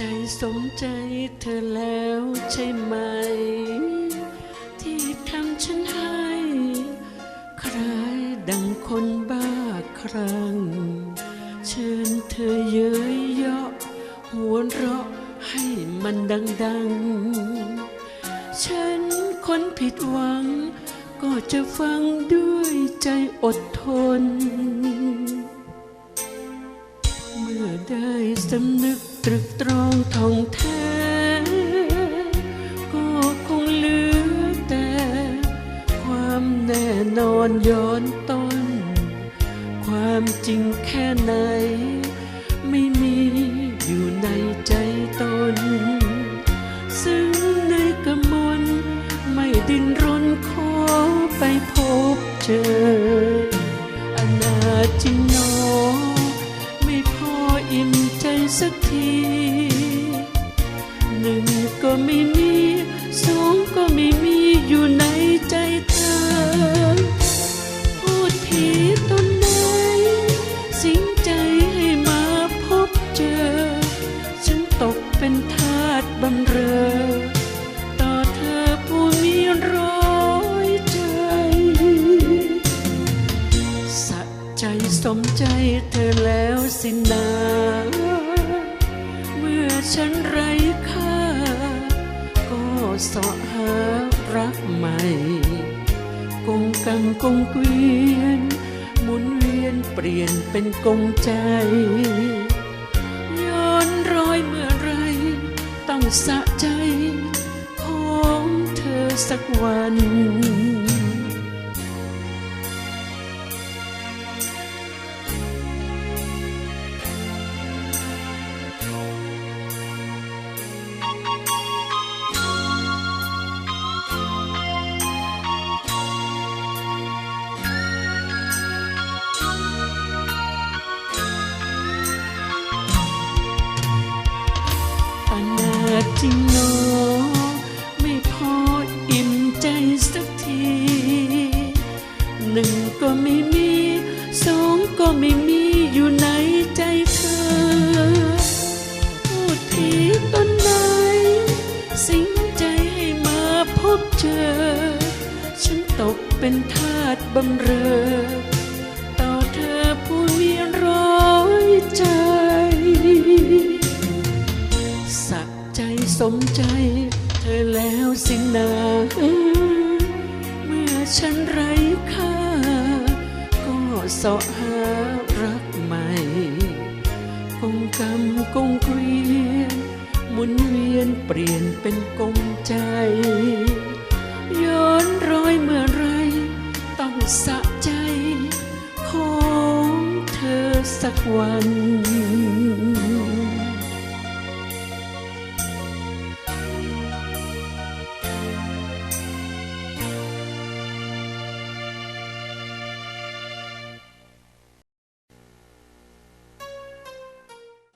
จสมใจเธอแล้วใช่ไหม ที่ทำฉันให้ใครดังคนบ้าครั่งเชิญเธอเย้ยเยาะหัวเราะให้มันดังๆ ฉันคนผิดหวัง ก็จะฟังด้วยใจอดทน เมื่อได้สำนึก ตรึกตรองท่องแท้ก็คงเหลือแต่ ความแน่นอนย้อนต้น ความจริงแค่ไหน ไม่มีอยู่ในใจตน ซึ่งในกระมวลไม่ดิ้นรนขอไปพบเจอ อนาจริง ไม่มีสองก็ไม่มีอยู่ในใจเธอ พูดผีตนไหนสิงใจให้มาพบเจอ ฉันตกเป็นทาสบำเรอ ต่อเธอผู้มีร้อยใจ สะใจสมใจเธอแล้วสินา เมื่อฉันไร เสาะหารักใหม่กงกังกงเกวียน หมุนเวียนเปลี่ยนเป็นกงใจ ย้อนรอยเมื่อไร ต้องสะใจ ของเธอสักวัน ริงหนอไม่พออิ่มใจสักที หนึ่งก็ไม่มี สองก็ไม่มีอยู่ในใจเธอ พูดผีตนไหนสิงใจให้มาพบเจอ ฉันตกเป็นทาสบำเรอ ต่อเธอผู้มีร้อยใจ มใจเธอแล้วสินาเมื่อฉันไร้ค่า ก็เสาะหารักใหม่กงกรรมกงเกวียนหมุนเวียนเปลี่ยนเป็นกงใจ ย้อนรอยเมื่อไรต้องสะใจ ของเธอสักวัน